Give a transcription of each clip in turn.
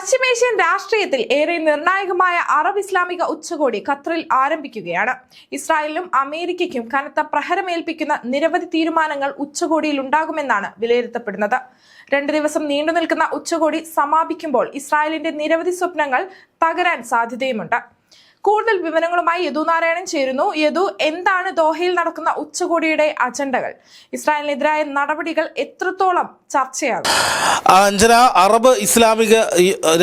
പശ്ചിമേഷ്യൻ രാഷ്ട്രീയത്തിൽ ഏറെ നിർണായകമായ അറബ് ഇസ്ലാമിക ഉച്ചകോടി ഖത്തറിൽ ആരംഭിക്കുകയാണ്. ഇസ്രായേലിനും അമേരിക്കയ്ക്കും കനത്ത പ്രഹരമേൽപ്പിക്കുന്ന നിരവധി തീരുമാനങ്ങൾ ഉച്ചകോടിയിൽ ഉണ്ടാകുമെന്നാണ് വിലയിരുത്തപ്പെടുന്നത്. രണ്ട് ദിവസം നീണ്ടു നിൽക്കുന്ന ഉച്ചകോടി സമാപിക്കുമ്പോൾ ഇസ്രായേലിന്റെ നിരവധി സ്വപ്നങ്ങൾ തകരാൻ സാധ്യതയുമുണ്ട്. കൂടുതൽ വിവരങ്ങളുമായി യദു നാരായണൻ ചേരുന്നു. യദു എന്താണ് ദോഹയിൽ നടക്കുന്ന ഉച്ചകോടിയുടെ അജണ്ടകൾ? ഇസ്രായേലിനെതിരായ നടപടികൾ എത്രത്തോളം അഞ്ജന അറബ് ഇസ്ലാമിക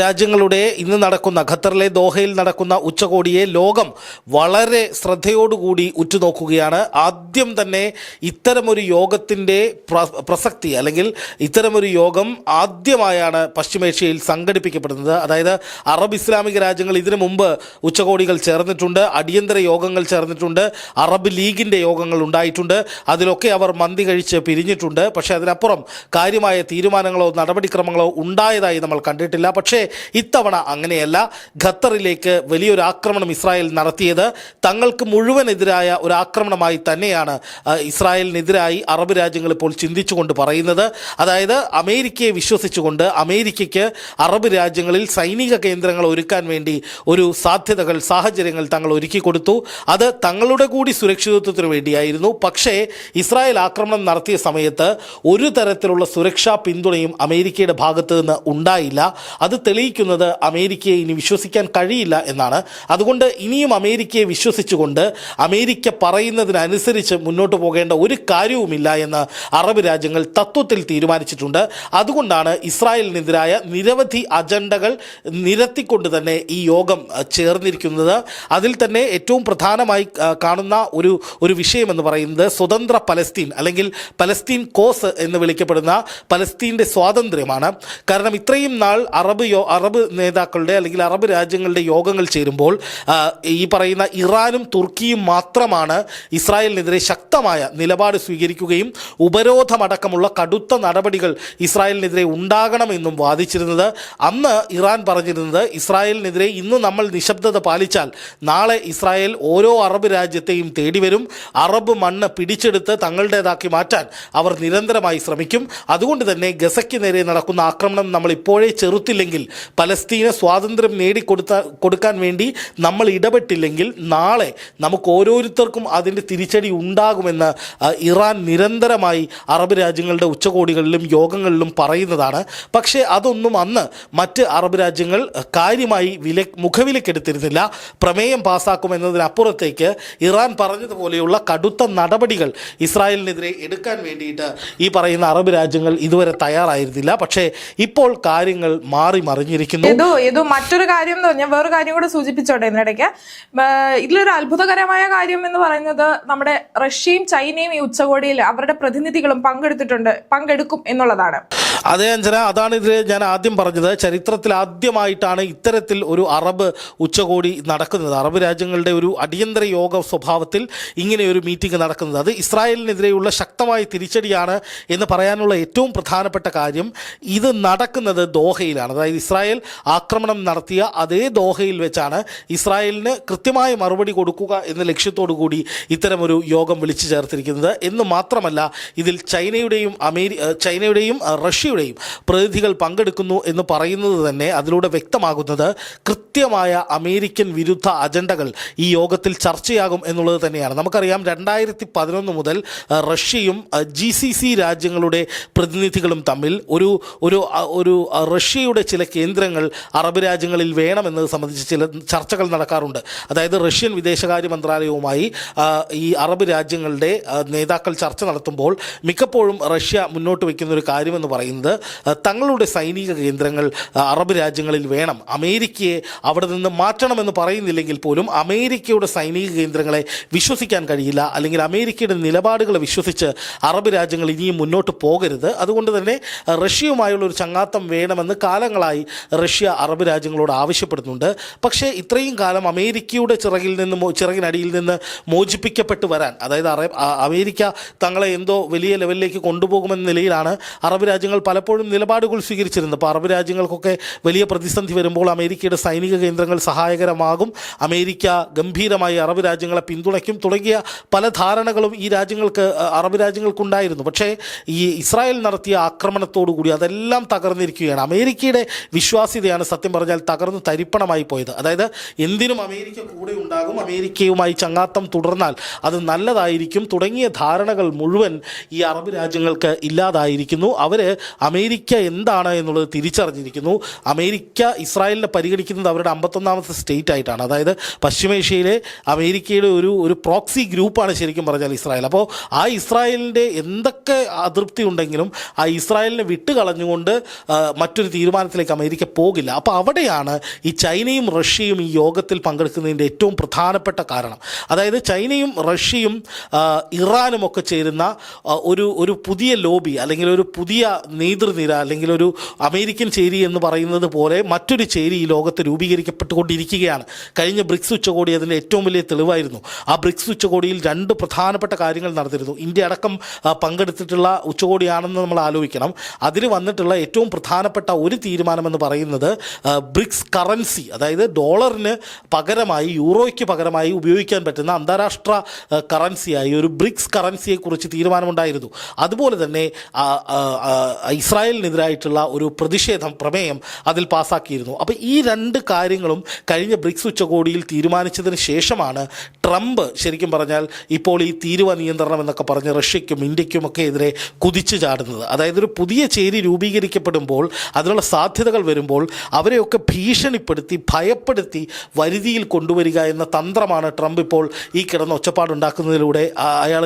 രാജ്യങ്ങളുടെ ഇന്ന് നടക്കുന്ന ഖത്തറിലെ ദോഹയിൽ നടക്കുന്ന ഉച്ചകോടിയെ ലോകം വളരെ ശ്രദ്ധയോടുകൂടി ഉറ്റുനോക്കുകയാണ്. ആദ്യം തന്നെ ഇത്തരമൊരു യോഗത്തിന്റെ പ്രസക്തി അല്ലെങ്കിൽ ഇത്തരമൊരു യോഗം ആദ്യമായാണ് പശ്ചിമേഷ്യയിൽ സംഘടിപ്പിക്കപ്പെടുന്നത്. അതായത് അറബ് ഇസ്ലാമിക രാജ്യങ്ങൾ ഇതിനു മുമ്പ് ഉച്ചകോടികൾ ചേർന്നിട്ടുണ്ട് അടിയന്തര യോഗങ്ങൾ ചേർന്നിട്ടുണ്ട് അറബ് ലീഗിന്റെ യോഗങ്ങൾ ഉണ്ടായിട്ടുണ്ട്. അതിലൊക്കെ അവർ മന്തി കഴിച്ച് പിരിഞ്ഞിട്ടുണ്ട്. പക്ഷേ അതിനപ്പുറം കാര്യമായ തീരുമാനങ്ങളോ നടപടിക്രമങ്ങളോ ഉണ്ടായതായി നമ്മൾ കണ്ടിട്ടില്ല. പക്ഷേ ഇത്തവണ അങ്ങനെയല്ല. ഖത്തറിലേക്ക് വലിയൊരു ആക്രമണം ഇസ്രായേൽ നടത്തിയത് തങ്ങൾക്ക് മുഴുവനെതിരായ ഒരു ആക്രമണമായി തന്നെയാണ് ഇസ്രായേലിനെതിരായി അറബ് രാജ്യങ്ങൾ ഇപ്പോൾ ചിന്തിച്ചുകൊണ്ട് പറയുന്നത്. അതായത് അമേരിക്കയെ വിശ്വസിച്ചുകൊണ്ട് അമേരിക്കയ്ക്ക് അറബ് രാജ്യങ്ങളിൽ സൈനിക കേന്ദ്രങ്ങൾ ഒരുക്കാൻ വേണ്ടി ഒരു സാധ്യതകൾ സാഹചര്യങ്ങൾ തങ്ങൾ ഒരുക്കി കൊടുത്തു. അത് തങ്ങളുടെ കൂടി സുരക്ഷിതത്വത്തിന് വേണ്ടിയായിരുന്നു. പക്ഷേ ഇസ്രായേൽ ആക്രമണം നടത്തിയ സമയത്ത് ഒരു തരത്തിലുള്ള സുരക്ഷാ പിന്തുണയും അമേരിക്കയുടെ ഭാഗത്തു നിന്ന് ഉണ്ടായില്ല. അത് തെളിയിക്കുന്നത് അമേരിക്കയെ ഇനി വിശ്വസിക്കാൻ കഴിയില്ല എന്നാണ്. അതുകൊണ്ട് ഇനിയും അമേരിക്കയെ വിശ്വസിച്ചുകൊണ്ട് അമേരിക്ക പറയുന്നതിനനുസരിച്ച് മുന്നോട്ട് പോകേണ്ട ഒരു കാര്യവുമില്ല എന്ന് അറബ് രാജ്യങ്ങൾ തത്വത്തിൽ തീരുമാനിച്ചിട്ടുണ്ട്. അതുകൊണ്ടാണ് ഇസ്രായേലിനെതിരായ നിരവധി അജണ്ടകൾ നിരത്തിക്കൊണ്ട് തന്നെ ഈ യോഗം അഹ്, ചേർന്നിരിക്കുന്നത് അതിൽ തന്നെ ഏറ്റവും പ്രധാനമായി കാണുന്ന ഒരു ഒരു വിഷയമെന്ന് പറയുന്നത് സ്വതന്ത്ര പലസ്തീൻ അല്ലെങ്കിൽ പലസ്തീൻ കോസ് എന്ന് വിളിക്കപ്പെടുന്ന പലസ്തീന്റെ സ്വാതന്ത്ര്യമാണ്. കാരണം ഇത്രയും നാൾ അറബ് യോ അറബ് നേതാക്കളുടെ അല്ലെങ്കിൽ അറബ് രാജ്യങ്ങളുടെ യോഗങ്ങൾ ചേരുമ്പോൾ ഈ പറയുന്ന ഇറാനും തുർക്കിയും മാത്രമാണ് ഇസ്രായേലിനെതിരെ ശക്തമായ നിലപാട് സ്വീകരിക്കുകയും ഉപരോധമടക്കമുള്ള കടുത്ത നടപടികൾ ഇസ്രായേലിനെതിരെ ഉണ്ടാകണമെന്നും വാദിച്ചിരുന്നത്. അന്ന് ഇറാൻ പറഞ്ഞിരുന്നത് ഇസ്രായേലിനെതിരെ ഇന്ന് നമ്മൾ നിശബ്ദത പാലിച്ചാൽ നാളെ ഇസ്രായേൽ ഓരോ അറബ് രാജ്യത്തെയും തേടി വരും. അറബ് മണ്ണ് പിടിച്ചെടുത്ത് തങ്ങളുടേതാക്കി മാറ്റാൻ അവർ നിരന്തരമായി ശ്രമിക്കും. അതുകൊണ്ട് തന്നെ ഗസയ്ക്ക് നേരെ നടക്കുന്ന ആക്രമണം നമ്മൾ ഇപ്പോഴേ ചെറുത്തില്ലെങ്കിൽ പലസ്തീന് സ്വാതന്ത്ര്യം നേടിക്കൊടുത്ത കൊടുക്കാൻ വേണ്ടി നമ്മൾ ഇടപെട്ടില്ലെങ്കിൽ നാളെ നമുക്ക് ഓരോരുത്തർക്കും അതിന്റെ തിരിച്ചടി ഉണ്ടാകുമെന്ന് ഇറാൻ നിരന്തരമായി അറബ് രാജ്യങ്ങളുടെ ഉച്ചകോടികളിലും യോഗങ്ങളിലും പറയുന്നതാണ്. പക്ഷേ അതൊന്നും അന്ന് മറ്റ് അറബ് രാജ്യങ്ങൾ കാര്യമായി വില മുഖവിലക്കെടുത്തിരുന്നില്ല. പ്രമേയം പാസ്സാക്കുമെന്നതിനപ്പുറത്തേക്ക് ഇറാൻ പറഞ്ഞതുപോലെയുള്ള കടുത്ത നടപടികൾ ഇസ്രായേലിനെതിരെ എടുക്കാൻ വേണ്ടിയിട്ട് ഈ പറയുന്ന അറബ് രാജ്യങ്ങൾ ഇതുവരെ തയ്യാറായിരുന്നില്ല. പക്ഷേ ഇപ്പോൾ കാര്യങ്ങൾ മാറി മറിഞ്ഞിരിക്കുന്നു. യദു മറ്റൊരു കാര്യം എന്ന് ഞാൻ വേറൊരു കാര്യം കൂടെ സൂചിപ്പിച്ചോട്ടെ ഇതിനിടയ്ക്ക്. ഇതിലൊരു അത്ഭുതകരമായ കാര്യം എന്ന് പറയുന്നത് നമ്മുടെ റഷ്യയും ചൈനയും ഈ ഉച്ചകോടിയിൽ അവരുടെ പ്രതിനിധികളും പങ്കെടുത്തിട്ടുണ്ട് പങ്കെടുക്കും എന്നുള്ളതാണ്. അതെ അഞ്ജന അതാണ് ഇതിൽ ഞാൻ ആദ്യം പറഞ്ഞത്. ചരിത്രത്തിൽ ആദ്യമായിട്ടാണ് ഇത്തരത്തിൽ ഒരു അറബ് ഉച്ചകോടി നടക്കുന്നത്. അറബ് രാജ്യങ്ങളുടെ ഒരു അടിയന്തര യോഗ സ്വഭാവത്തിൽ ഇങ്ങനെ ഒരു മീറ്റിംഗ് നടക്കുന്നത്. അത് ഇസ്രായേലിനെതിരെയുള്ള ശക്തമായ തിരിച്ചടിയാണ് എന്ന് പറയാനുള്ള ഏറ്റവും പ്രധാനപ്പെട്ട കാര്യം ഇത് നടക്കുന്നത് ദോഹയിലാണ്. അതായത് ഇസ്രായേൽ ആക്രമണം നടത്തിയ അതേ ദോഹയിൽ വെച്ചാണ് ഇസ്രായേലിന് കൃത്യമായ മറുപടി കൊടുക്കുക എന്ന ലക്ഷ്യത്തോടു കൂടി ഇത്തരമൊരു യോഗം വിളിച്ചു ചേർത്തിരിക്കുന്നത്. എന്ന് മാത്രമല്ല ഇതിൽ ചൈനയുടെയും അമേരി ചൈനയുടെയും റഷ്യയുടെയും പ്രതിനിധികൾ പങ്കെടുക്കുന്നു എന്ന് പറയുന്നത് തന്നെ അതിലൂടെ വ്യക്തമാകുന്നത് കൃത്യമായ അമേരിക്കൻ വിരുദ്ധ അജണ്ടകൾ ഈ യോഗത്തിൽ ചർച്ചയാകും എന്നുള്ളത് തന്നെയാണ്. നമുക്കറിയാം രണ്ടായിരത്തി പതിനൊന്ന് മുതൽ റഷ്യയും ജി സി സി രാജ്യങ്ങളുടെ പ്രതിനിധികളും തമ്മിൽ ഒരു ഒരു ഒരു റഷ്യയുടെ ചില കേന്ദ്രങ്ങൾ അറബ് രാജ്യങ്ങളിൽ വേണമെന്നത് സംബന്ധിച്ച് ചില ചർച്ചകൾ നടക്കാറുണ്ട്. അതായത് റഷ്യൻ വിദേശകാര്യ മന്ത്രാലയവുമായി ഈ അറബ് രാജ്യങ്ങളുടെ നേതാക്കൾ ചർച്ച നടത്തുമ്പോൾ മിക്കപ്പോഴും റഷ്യ മുന്നോട്ട് വയ്ക്കുന്ന ഒരു കാര്യമെന്ന് പറയുന്നത് തങ്ങളുടെ സൈനിക കേന്ദ്രങ്ങൾ അറബ് രാജ്യങ്ങളിൽ വേണം. അമേരിക്കയെ അവിടെ നിന്ന് മാറ്റണമെന്ന് പറയുന്നില്ലെങ്കിൽ പോലും അമേരിക്കയുടെ സൈനിക കേന്ദ്രങ്ങളെ വിശ്വസിക്കാൻ കഴിയില്ല. അല്ലെങ്കിൽ അമേരിക്കയുടെ നിലപാടുകളെ വിശ്വസിച്ച് അറബ് രാജ്യങ്ങൾ ഇനിയും മുന്നോട്ട് പോകരുത്. അതുകൊണ്ട് തന്നെ റഷ്യയുമായുള്ള ഒരു ചങ്ങാത്തം വേണമെന്ന് കാലങ്ങളായി റഷ്യ അറബ് രാജ്യങ്ങളോട് ആവശ്യപ്പെടുന്നുണ്ട്. പക്ഷേ ഇത്രയും കാലം അമേരിക്കയുടെ ചിറകിൽ നിന്ന് ചിറകിനടിയിൽ നിന്ന് മോചിപ്പിക്കപ്പെട്ട് വരാൻ അതായത് അമേരിക്ക തങ്ങളെ എന്തോ വലിയ ലെവലിലേക്ക് കൊണ്ടുപോകുമെന്ന നിലയിലാണ് അറബ് രാജ്യങ്ങൾ പലപ്പോഴും നിലപാടുകൾ സ്വീകരിച്ചിരുന്നത്. അപ്പോൾ അറബ് രാജ്യങ്ങൾക്കൊക്കെ വലിയ പ്രതിസന്ധി വരുമ്പോൾ അമേരിക്കയുടെ സൈനിക കേന്ദ്രങ്ങൾ സഹായകരമാകും ഉണ്ടാകും. അമേരിക്ക ഗംഭീരമായി അറബ് രാജ്യങ്ങളെ പിന്തുണയ്ക്കും. തുടങ്ങിയ പല ധാരണകളും ഈ രാജ്യങ്ങൾക്ക് അറബ് രാജ്യങ്ങൾക്കുണ്ടായിരുന്നു. പക്ഷേ ഈ ഇസ്രായേൽ നടത്തിയ ആക്രമണത്തോടുകൂടി അതെല്ലാം തകർന്നിരിക്കുകയാണ്. അമേരിക്കയുടെ വിശ്വാസ്യതയാണ് സത്യം പറഞ്ഞാൽ തകർന്ന് തരിപ്പണമായി പോയത്. അതായത് എന്തിനും അമേരിക്ക കൂടെ ഉണ്ടാകും. അമേരിക്കയുമായി ചങ്ങാത്തം തുടർന്നാൽ അത് നല്ലതായിരിക്കും. തുടങ്ങിയ ധാരണകൾ മുഴുവൻ ഈ അറബ് രാജ്യങ്ങൾക്ക് ഇല്ലാതായിരിക്കുന്നു. അവർ അമേരിക്ക എന്താണ് എന്നുള്ളത് തിരിച്ചറിഞ്ഞിരിക്കുന്നു. അമേരിക്ക ഇസ്രായേലിനെ പരിഗണിക്കുന്നത് അവരുടെ അമ്പത്തൊന്നാമത്തെ സ്റ്റേറ്റ് ആയിട്ടാണ്. അതായത് പശ്ചിമേഷ്യയിലെ അമേരിക്കയുടെ ഒരു ഒരു പ്രോക്സി ഗ്രൂപ്പാണ് ശരിക്കും പറഞ്ഞാൽ ഇസ്രായേൽ. അപ്പോൾ ആ ഇസ്രായേലിന്റെ എന്തൊക്കെ അതൃപ്തി ഉണ്ടെങ്കിലും ആ ഇസ്രായേലിനെ വിട്ടുകളഞ്ഞുകൊണ്ട് കളഞ്ഞുകൊണ്ട് മറ്റൊരു തീരുമാനത്തിലേക്ക് അമേരിക്ക പോകില്ല. അപ്പോൾ അവിടെയാണ് ഈ ചൈനയും റഷ്യയും ഈ യോഗത്തിൽ പങ്കെടുക്കുന്നതിന്റെ ഏറ്റവും പ്രധാനപ്പെട്ട കാരണം. അതായത് ചൈനയും റഷ്യയും ഇറാനും ഒക്കെ ചേരുന്ന ഒരു ഒരു പുതിയ ലോബി അല്ലെങ്കിൽ ഒരു പുതിയ നേതൃനിര അല്ലെങ്കിൽ ഒരു അമേരിക്കൻ ചേരി എന്ന് പറയുന്നത് പോലെ മറ്റൊരു ചേരി ഈ ലോകത്ത് രൂപീകരിക്കപ്പെട്ടുകൊണ്ടിരിക്കുകയാണ്. കഴിഞ്ഞ ബ്രിക്സ് ഉച്ചകോടി അതിന്റെ ഏറ്റവും വലിയ തെളിവായിരുന്നു. ആ ബ്രിക്സ് ഉച്ചകോടിയിൽ രണ്ട് പ്രധാനപ്പെട്ട കാര്യങ്ങൾ നടന്നിരുന്നു. ഇന്ത്യ അടക്കം പങ്കെടുത്തിട്ടുള്ള ഉച്ചകോടിയാണെന്ന് നമ്മൾ ആലോചിക്കണം. അതിൽ വന്നിട്ടുള്ള ഏറ്റവും പ്രധാനപ്പെട്ട ഒരു തീരുമാനമെന്ന് പറയുന്നത് ബ്രിക്സ് കറൻസി അതായത് ഡോളറിന് പകരമായി യൂറോയ്ക്ക് പകരമായി ഉപയോഗിക്കാൻ പറ്റുന്ന അന്താരാഷ്ട്ര കറൻസിയായി ഒരു ബ്രിക്സ് കറൻസിയെക്കുറിച്ച് തീരുമാനമുണ്ടായിരുന്നു. അതുപോലെ തന്നെ ഇസ്രായേലിനെതിരായിട്ടുള്ള ഒരു പ്രതിഷേധം പ്രമേയം അതിൽ പാസ്സാക്കിയിരുന്നു അപ്പോൾ ഈ രണ്ട് കാര്യങ്ങളും കഴിഞ്ഞ ബ്രിക്സ് ഉച്ചകോടിയിൽ തീരുമാനിച്ചതിന് ശേഷമാണ് ട്രംപ് ശരിക്കും പറഞ്ഞാൽ ഇപ്പോൾ ഈ തീരുവ നിയന്ത്രണം എന്നൊക്കെ പറഞ്ഞ് റഷ്യയ്ക്കും ഇന്ത്യക്കുമൊക്കെ എതിരെ കുതിച്ചു ചാടുന്നത്. അതായത് ഒരു പുതിയ ചേരി രൂപീകരിക്കപ്പെടുമ്പോൾ അതിനുള്ള സാധ്യതകൾ വരുമ്പോൾ അവരെയൊക്കെ ഭീഷണിപ്പെടുത്തി ഭയപ്പെടുത്തി വരുതിയിൽ കൊണ്ടുവരിക എന്ന തന്ത്രമാണ് ട്രംപ് ഇപ്പോൾ ഈ കിടന്ന ഒച്ചപ്പാടുണ്ടാക്കുന്നതിലൂടെ അയാൾ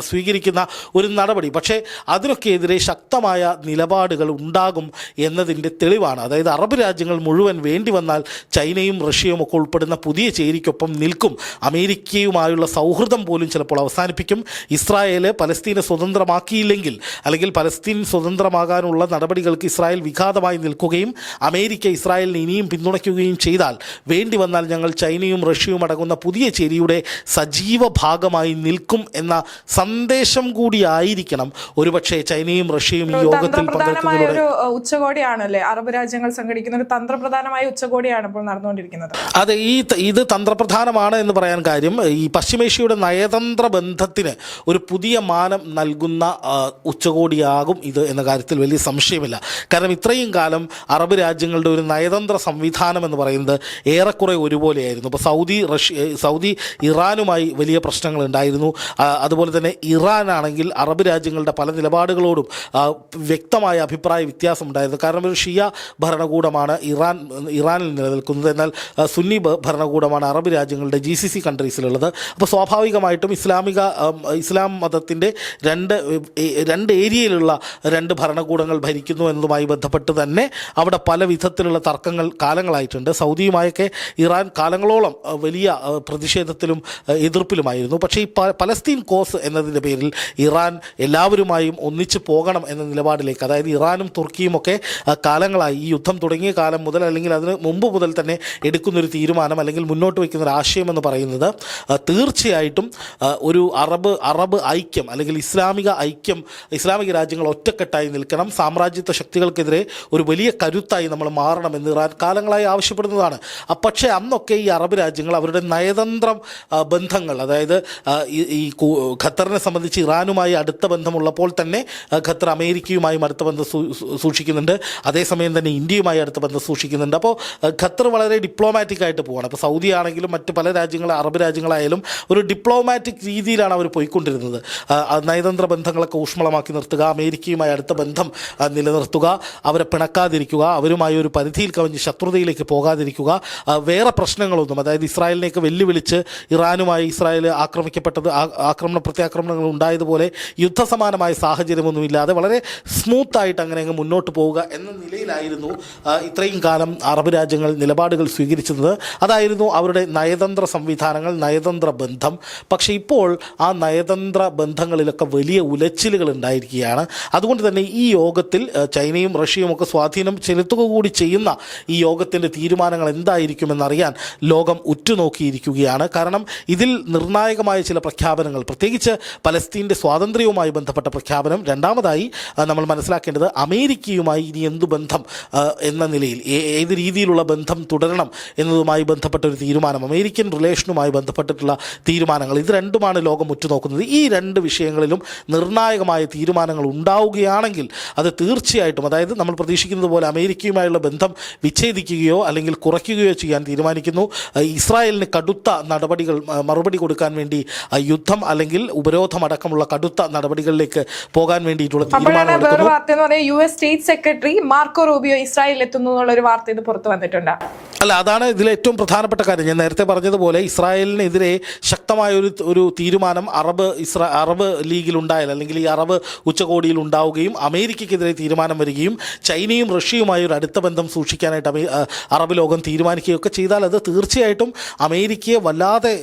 സ്വീകരിക്കുന്ന ഒരു നടപടി. പക്ഷേ അതിനൊക്കെ എതിരെ ശക്തമായ നിലപാടുകൾ ഉണ്ടാകും എന്നതിന്റെ തെളിവാണ്. അതായത് അറബ് രാജ്യങ്ങൾ മുഴുവൻ വേണ്ടി വന്നാൽ ചൈനയും റഷ്യയും ഒക്കെ ഉൾപ്പെടുന്ന പുതിയ ചേരിക്കൊപ്പം നിൽക്കും. അമേരിക്കയുമായുള്ള സൗഹൃദം പോലും ചിലപ്പോൾ അവസാനിപ്പിക്കും. ഇസ്രായേൽ പലസ്തീനെ സ്വതന്ത്രമാക്കിയില്ലെങ്കിൽ അല്ലെങ്കിൽ പലസ്തീൻ സ്വതന്ത്രമാകാനുള്ള നടപടികൾക്ക് ഇസ്രായേൽ വിഘാതമായി നിൽക്കുകയും അമേരിക്ക ഇസ്രായേലിനെ ഇനിയും പിന്തുണയ്ക്കുകയും ചെയ്താൽ വേണ്ടി വന്നാൽ ഞങ്ങൾ ചൈനയും റഷ്യയും അടങ്ങുന്ന പുതിയ ചേരിയുടെ സജീവ ഭാഗമായി നിൽക്കും എന്ന സന്ദേശം കൂടിയായിരിക്കണം ഒരുപക്ഷെ ചൈനയും റഷ്യയും ഈ യോഗത്തിൽ പങ്കെടുക്കുന്നതിലൂടെ ഉച്ചകോടിയാണല്ലേ? അറബ് രാജ്യങ്ങൾ സംഘടിക്കുന്ന ഒരു തന്ത്രപ്രധാനമായ ഉച്ചകോടിയാണ് ഇപ്പോൾ നടന്നുകൊണ്ടിരിക്കുന്നത്. അതെ ഈ ഇത് തന്ത്രപ്രധാനമാണ് എന്ന് പറയാൻ കാര്യം ഈ പശ്ചിമേഷ്യയുടെ നയതന്ത്ര ബന്ധത്തിന് ഒരു പുതിയ മാനം നൽകുന്ന ഉച്ചകോടിയാകും ഇത് എന്ന കാര്യത്തിൽ വലിയ സംശയമില്ല. കാരണം ഇത്രയും കാലം അറബ് രാജ്യങ്ങളുടെ ഒരു നയതന്ത്ര സംവിധാനം എന്ന് പറയുന്നത് ഏറെക്കുറെ ഒരുപോലെയായിരുന്നു. ഇപ്പോൾ സൗദി റഷ്യ സൗദി ഇറാനുമായി വലിയ പ്രശ്നങ്ങൾ ഉണ്ടായിരുന്നു. അതുപോലെ തന്നെ ഇറാനാണെങ്കിൽ അറബ് രാജ്യങ്ങളുടെ പല നിലപാടുകളോടും വ്യക്തമായ അഭിപ്രായ വ്യത്യാസം ഉണ്ടായിരുന്നു കാരണം ഒരു ഷിയ ഭരണകൂടമാണ് ഇറാൻ ഇറാനിൽ നിലനിൽക്കുന്നത്. എന്നാൽ സുന്നി ഭ- ഭരണകൂടമാണ് അറബ് രാജ്യങ്ങളുടെ ജി സി സി കൺട്രീസിലുള്ളത് അപ്പോൾ സ്വാഭാവികമായിട്ടും ഇസ്ലാമിക ഇസ്ലാം മതത്തിന്റെ രണ്ട് രണ്ട് ഏരിയയിലുള്ള രണ്ട് ഭരണകൂടങ്ങൾ ഭരിക്കുന്നു എന്നതുമായി ബന്ധപ്പെട്ട് തന്നെ അവിടെ പല വിധത്തിലുള്ള തർക്കങ്ങൾ കാലങ്ങളായിട്ടുണ്ട്. സൗദിയുമായൊക്കെ ഇറാൻ കാലങ്ങളോളം വലിയ പ്രതിഷേധത്തിലും എതിർപ്പിലുമായിരുന്നു. പക്ഷേ ഈ പലസ്തീൻ കോസ് എന്നതിന്റെ പേരിൽ ഇറാൻ എല്ലാവരുമായും ഒന്നിച്ചു പോകണം എന്ന നിലപാടിലേക്ക് അതായത് ഇറാനും തുർക്കിയും ഒക്കെ കാലങ്ങളായി. ഈ യുദ്ധം തുടങ്ങിയ കാലം മുതൽ അല്ലെങ്കിൽ അതിന് മുമ്പ് മുതൽ തന്നെ എടുക്കുന്നൊരു തീരുമാനം അല്ലെങ്കിൽ മുന്നോട്ട് വയ്ക്കുന്ന ഒരു ആശയം എന്ന് പറയുന്നത് തീർച്ചയായിട്ടും ഒരു അറബ് അറബ് ഐക്യം അല്ലെങ്കിൽ ഇസ്ലാമിക ഐക്യം ഇസ്ലാമിക രാജ്യങ്ങൾ ഒറ്റക്കെട്ടായി നിൽക്കണം. സാമ്രാജ്യത്വ ശക്തികൾക്കെതിരെ ഒരു വലിയ കരുത്തായി നമ്മൾ മാറണമെന്ന് ഇറാൻ കാലങ്ങളായി ആവശ്യപ്പെടുന്നതാണ്. പക്ഷേ അന്നൊക്കെ ഈ അറബ് രാജ്യങ്ങൾ അവരുടെ നയതന്ത്ര ബന്ധങ്ങൾ അതായത് ഈ- ഖത്തറിനെ സംബന്ധിച്ച് ഇറാനുമായി അടുത്ത ബന്ധമുള്ളപ്പോൾ തന്നെ ഖത്തർ അമേരിക്കയുമായും അടുത്ത ബന്ധം സൂക്ഷിക്കുന്നുണ്ട്. അതേസമയം തന്നെ ഇന്ത്യയുമായി അടുത്ത ബന്ധം സൂക്ഷിക്കുന്നുണ്ട്. അപ്പോൾ ഖത്തർ വളരെ ഡിപ്ലോമാറ്റിക് ആയിട്ട് പോവാണ്. അപ്പോൾ സൗദി ആണെങ്കിലും മറ്റ് പല രാജ്യങ്ങൾ അറബ് രാജ്യങ്ങളായാലും ഒരു ഡിപ്ലോമാറ്റിക് രീതിയിലാണ് അവർ പോയിക്കൊണ്ടിരുന്നത്. നയതന്ത്ര ബന്ധങ്ങളൊക്കെ ഊഷ്മളമാക്കി നിർത്തുക അമേരിക്കയുമായി അടുത്ത ബന്ധം നിലനിർത്തുക അവരെ പിണക്കാതിരിക്കുക അവരുമായി ഒരു പരിധിയിൽ കവിഞ്ഞ് ശത്രുതയിലേക്ക് പോകാതിരിക്കുക വേറെ പ്രശ്നങ്ങളൊന്നും അതായത് ഇസ്രായേലിനെയൊക്കെ വെല്ലുവിളിച്ച് ഇറാനുമായി ഇസ്രായേൽ ആക്രമിക്കപ്പെട്ടത് ആക്രമണ പ്രത്യാക്രമണങ്ങൾ ഉണ്ടായതുപോലെ യുദ്ധസമാനമായ സാഹചര്യമൊന്നുമില്ലാതെ വളരെ സ്മൂത്തായിട്ട് അങ്ങനെ അങ്ങ് മുന്നോട്ട് പോവുക എന്ന നിലയിലായിരുന്നു ഇത്രയും കാലം അറബ് രാജ്യങ്ങൾ നിലപാടുകൾ സ്വീകരിച്ചിരുന്നത് അതായിരുന്നു അവരുടെ നയതന്ത്ര സംവിധാനങ്ങൾ നയതന്ത്ര ബന്ധം. പക്ഷേ ഇപ്പോൾ ആ നയതന്ത്ര ബന്ധങ്ങളിലൊക്കെ വലിയ ഉലച്ചിലുകൾ ഉണ്ടായിരിക്കുകയാണ്. അതുകൊണ്ട് തന്നെ ഈ യോഗത്തിൽ ചൈനയും റഷ്യയും ഒക്കെ സ്വാധീനം ചെലുത്തുക കൂടി ചെയ്യുന്ന ഈ യോഗത്തിന്റെ തീരുമാനങ്ങൾ എന്തായിരിക്കുമെന്നറിയാൻ ലോകം ഉറ്റുനോക്കിയിരിക്കുകയാണ്. കാരണം ഇതിൽ നിർണായകമായ ചില പ്രഖ്യാപനങ്ങൾ പ്രത്യേകിച്ച് പലസ്തീന്റെ സ്വാതന്ത്ര്യവുമായി ബന്ധപ്പെട്ട പ്രഖ്യാപനം രണ്ടാമതായി നമ്മൾ മനസ്സിലാക്കേണ്ടത് അമേരിക്കയുമായി ഇനി എന്തു ബന്ധം എന്ന നിലയിൽ ഏത് രീതിയിലുള്ള ബന്ധം തുടരണം എന്നതുമായി ഇസ്രായേലുമായി ബന്ധപ്പെട്ട ഒരു തീരുമാനം അമേരിക്കൻ റിലേഷനുമായി ബന്ധപ്പെട്ടിട്ടുള്ള തീരുമാനങ്ങൾ ഇത് രണ്ടുമാണ് ലോകം ഉറ്റുനോക്കുന്നത്. ഈ രണ്ട് വിഷയങ്ങളിലും നിർണായകമായ തീരുമാനങ്ങൾ ഉണ്ടാവുകയാണെങ്കിൽ അത് തീർച്ചയായിട്ടും അതായത് നമ്മൾ പ്രതീക്ഷിക്കുന്നത് പോലെ അമേരിക്കയുമായുള്ള ബന്ധം വിച്ഛേദിക്കുകയോ അല്ലെങ്കിൽ കുറയ്ക്കുകയോ ചെയ്യാൻ തീരുമാനിക്കുന്നു. ഇസ്രായേലിന് കടുത്ത നടപടികൾ മറുപടി കൊടുക്കാൻ വേണ്ടി യുദ്ധം അല്ലെങ്കിൽ ഉപരോധമടക്കമുള്ള കടുത്ത നടപടികളിലേക്ക് പോകാൻ വേണ്ടിയിട്ടുള്ള തീരുമാനം U S state secretary Marco Rubio ഇസ്രായേലിൽ എത്തുന്നു എന്നുള്ള ഒരു വാർത്ത ഇത് പുറത്തു വന്നിട്ടുണ്ട്. അല്ല അതാണ് ഇതിൽ ഏറ്റവും പ്രധാനപ്പെട്ട കാര്യം ഞാൻ നേരത്തെ പറഞ്ഞതുപോലെ ഇസ്രായേലിനെതിരെ ശക്തമായ ഒരു ഒരു തീരുമാനം അറബ് ഇസ്രാ അറബ് ലീഗിൽ ഉണ്ടായാൽ അല്ലെങ്കിൽ ഈ അറബ് ഉച്ചകോടിയിൽ ഉണ്ടാവുകയും അമേരിക്കയ്ക്കെതിരെ തീരുമാനം വരികയും ചൈനയും റഷ്യയുമായി ഒരു അടുത്ത ബന്ധം സൂക്ഷിക്കാനായിട്ട് അറബ് ലോകം തീരുമാനിക്കുകയൊക്കെ ചെയ്താൽ അത് തീർച്ചയായിട്ടും അമേരിക്കയെ വല്ലാതെ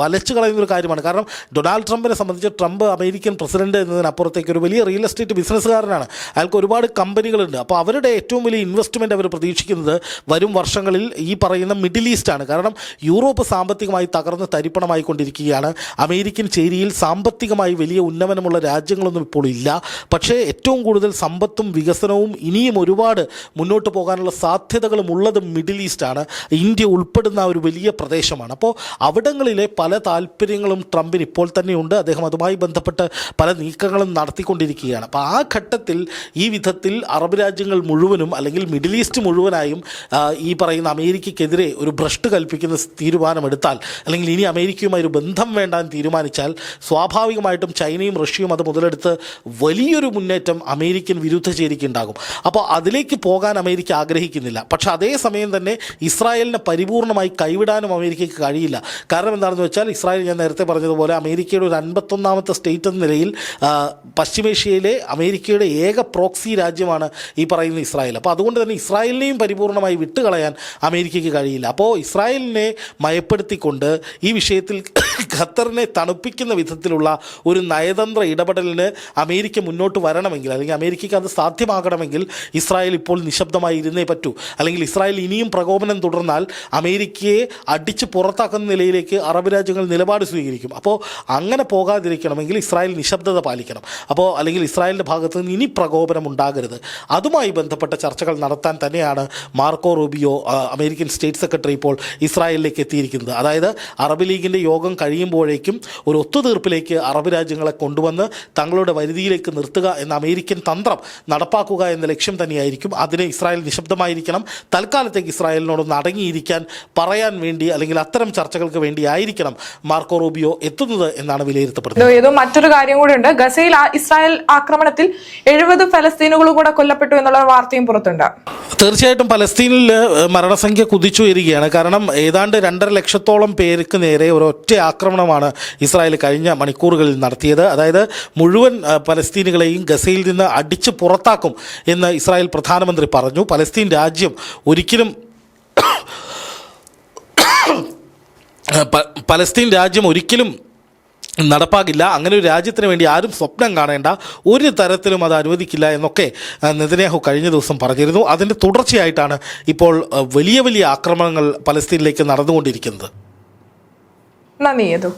വലച്ചു കളയുന്ന ഒരു കാര്യമാണ്. കാരണം ഡൊണാൾഡ് ട്രംപിനെ സംബന്ധിച്ച് ട്രംപ് അമേരിക്കൻ പ്രസിഡന്റ് എന്നതിനപ്പുറത്തേക്ക് ഒരു വലിയ റിയൽ എസ്റ്റേറ്റ് ബിസിനസ്സുകാരനാണ്. അയാൾക്ക് ഒരുപാട് കമ്പനികളുണ്ട്. അപ്പോൾ അവരുടെ ഏറ്റവും വലിയ ഇൻവെസ്റ്റ്മെന്റ് അവർ പ്രതീക്ഷിക്കുന്നത് വരും വർഷങ്ങളിൽ ഈ പറയുന്ന മിഡിൽ ഈസ്റ്റാണ്. കാരണം യൂറോപ്പ് സാമ്പത്തികമായി തകർന്ന് തരിപ്പണമായി കൊണ്ടിരിക്കുകയാണ് അമേരിക്കൻ ചേരിയിൽ സാമ്പത്തികമായി വലിയ ഉന്നമനമുള്ള രാജ്യങ്ങളൊന്നും ഇപ്പോൾ ഇല്ല. പക്ഷേ ഏറ്റവും കൂടുതൽ സമ്പത്തും വികസനവും ഇനിയും ഒരുപാട് മുന്നോട്ട് പോകാനുള്ള സാധ്യതകളും ഉള്ളത് മിഡിൽ ഈസ്റ്റാണ്. ഇന്ത്യ ഉൾപ്പെടുന്ന ഒരു വലിയ പ്രദേശമാണ്. അപ്പോൾ അവിടങ്ങളിലെ പല താല്പര്യങ്ങളും ട്രംപിന് ഇപ്പോൾ തന്നെയുണ്ട്. അദ്ദേഹം അതുമായി ബന്ധപ്പെട്ട് പല നീക്കങ്ങളും നടത്തിക്കൊണ്ടിരിക്കുകയാണ്. അപ്പോൾ ആ ഘട്ടത്തിൽ ഈ വിധത്തിൽ അറബ് രാജ്യങ്ങൾ മുഴുവനും അല്ലെങ്കിൽ മിഡിൽ ഈസ്റ്റ് മുഴുവനായും ഈ പറയുന്ന അമേരിക്കയ്ക്കെതിരെ ഒരു ഭ്രഷ്ട് കൽപ്പിക്കുന്ന തീരുമാനമെടുത്താൽ അല്ലെങ്കിൽ ഇനി അമേരിക്കയുമായി ഒരു ബന്ധം വേണ്ടാൻ തീരുമാനിച്ചാൽ സ്വാഭാവികമായിട്ടും ചൈനയും റഷ്യയും അത് മുതലെടുത്ത് വലിയൊരു മുന്നേറ്റം അമേരിക്കൻ വിരുദ്ധ ചേരിക്ക് ഉണ്ടാകും. അപ്പോൾ അതിലേക്ക് പോകാൻ അമേരിക്ക ആഗ്രഹിക്കുന്നില്ല. പക്ഷേ അതേസമയം തന്നെ ഇസ്രായേലിനെ പരിപൂർണമായി കൈവിടാനും അമേരിക്കയ്ക്ക് കഴിയില്ല. കാരണം എന്താണെന്ന് വെച്ചാൽ ഇസ്രായേൽ ഞാൻ നേരത്തെ പറഞ്ഞതുപോലെ അമേരിക്കയുടെ ഒരു അൻപത്തൊന്നാമത്തെ സ്റ്റേറ്റ് എന്ന നിലയിൽ പശ്ചിമേഷ്യയിലെ അമേരിക്കയുടെ ഏക പ്രോക്സി രാജ്യമാണ് ഈ പറയുന്ന ഇസ്രായേൽ. അപ്പോൾ അതുകൊണ്ട് തന്നെ ഇസ്രായേലിനെയും പരിപൂർണമായി വിട്ടുകളയാൻ അമേരിക്കയ്ക്ക് കഴിയില്ല. അപ്പോൾ ഇസ്രായേലിനെ മയപ്പെടുത്തിക്കൊണ്ട് ഈ വിഷയത്തിൽ ഖത്തറിനെ തണുപ്പിക്കുന്ന വിധത്തിലുള്ള ഒരു നയതന്ത്ര ഇടപെടലിന് അമേരിക്ക മുന്നോട്ട് വരണമെങ്കിൽ അല്ലെങ്കിൽ അമേരിക്കയ്ക്ക് അത് സാധ്യമാകണമെങ്കിൽ ഇസ്രായേൽ ഇപ്പോൾ നിശബ്ദമായി ഇരുന്നേ പറ്റൂ. അല്ലെങ്കിൽ ഇസ്രായേൽ ഇനിയും പ്രകോപനം തുടർന്നാൽ അമേരിക്കയെ അടിച്ച് പുറത്താക്കുന്ന നിലയിലേക്ക് അറബ് രാജ്യങ്ങൾ നിലപാട് സ്വീകരിക്കും. അപ്പോൾ അങ്ങനെ പോകാതിരിക്കണമെങ്കിൽ ഇസ്രായേൽ നിശബ്ദത പാലിക്കണം. അപ്പോൾ അല്ലെങ്കിൽ ഇസ്രായേലിന്റെ ഭാഗത്ത് നിന്ന് ഇനി പ്രകോപനം ഉണ്ടാകരുത്. അതുമായി ബന്ധപ്പെട്ട ചർച്ചകൾ നടത്താൻ തന്നെയാണ് Marco Rubio American state secretary ഇപ്പോൾ ഇസ്രായേലിലേക്ക് എത്തിയിരിക്കുന്നത്. അതായത് അറബ് ലീഗിന്റെ യോഗം കഴിയുമ്പോഴേക്കും ഒരു ഒത്തുതീർപ്പിലേക്ക് അറബ് രാജ്യങ്ങളെ കൊണ്ടുവന്ന് തങ്ങളുടെ വരുതിയിലേക്ക് നിർത്തുക എന്ന അമേരിക്കൻ തന്ത്രം നടപ്പാക്കുക എന്ന ലക്ഷ്യം തന്നെയായിരിക്കും. അതിന് ഇസ്രായേൽ നിശബ്ദമായിരിക്കണം. തൽക്കാലത്തേക്ക് ഇസ്രായേലിനോടൊന്ന് അടങ്ങിയിരിക്കാൻ പറയാൻ വേണ്ടി അല്ലെങ്കിൽ അത്തരം ചർച്ചകൾക്ക് വേണ്ടി ആയിരിക്കണം മാർക്കോ റൂബിയോ എത്തുന്നത് എന്നാണ് വിലയിരുത്തപ്പെടുന്നത്. ഏതോ മറ്റൊരു കാര്യം കൂടി ഉണ്ട് ഗസയിൽ ഇസ്രായേൽ ആക്രമണത്തിൽ എഴുപത് ഫലസ്തീനുകളും കൂടെ കൊല്ലപ്പെട്ടു എന്നുള്ള വാർത്തയും പുറത്തുണ്ട്. തീർച്ചയായിട്ടും പലസ്തീനിൽ മരണസംഖ്യ കുതിച്ചുയരുകയാണ്. കാരണം ഏതാണ്ട് രണ്ടര ലക്ഷത്തോളം പേർക്ക് നേരെ ഒരൊറ്റ ആക്രമണമാണ് ഇസ്രായേൽ കഴിഞ്ഞ മണിക്കൂറുകളിൽ നടത്തിയത്. അതായത് മുഴുവൻ പലസ്തീനുകളെയും ഗസയിൽ നിന്ന് അടിച്ച് പുറത്താക്കും എന്ന് ഇസ്രായേൽ പ്രധാനമന്ത്രി പറഞ്ഞു. പലസ്തീൻ രാജ്യം ഒരിക്കലും പലസ്തീൻ രാജ്യം ഒരിക്കലും നടപ്പാകില്ല. അങ്ങനെ ഒരു രാജ്യത്തിന് വേണ്ടി ആരും സ്വപ്നം കാണേണ്ട ഒരു തരത്തിലും അത് അനുവദിക്കില്ല എന്നൊക്കെ നെതന്യാഹു കഴിഞ്ഞ ദിവസം പറഞ്ഞിരുന്നു. അതിന്റെ തുടർച്ചയായിട്ടാണ് ഇപ്പോൾ വലിയ വലിയ ആക്രമണങ്ങൾ പലസ്തീനിലേക്ക് നടന്നുകൊണ്ടിരിക്കുന്നത്. നന്ദി യദു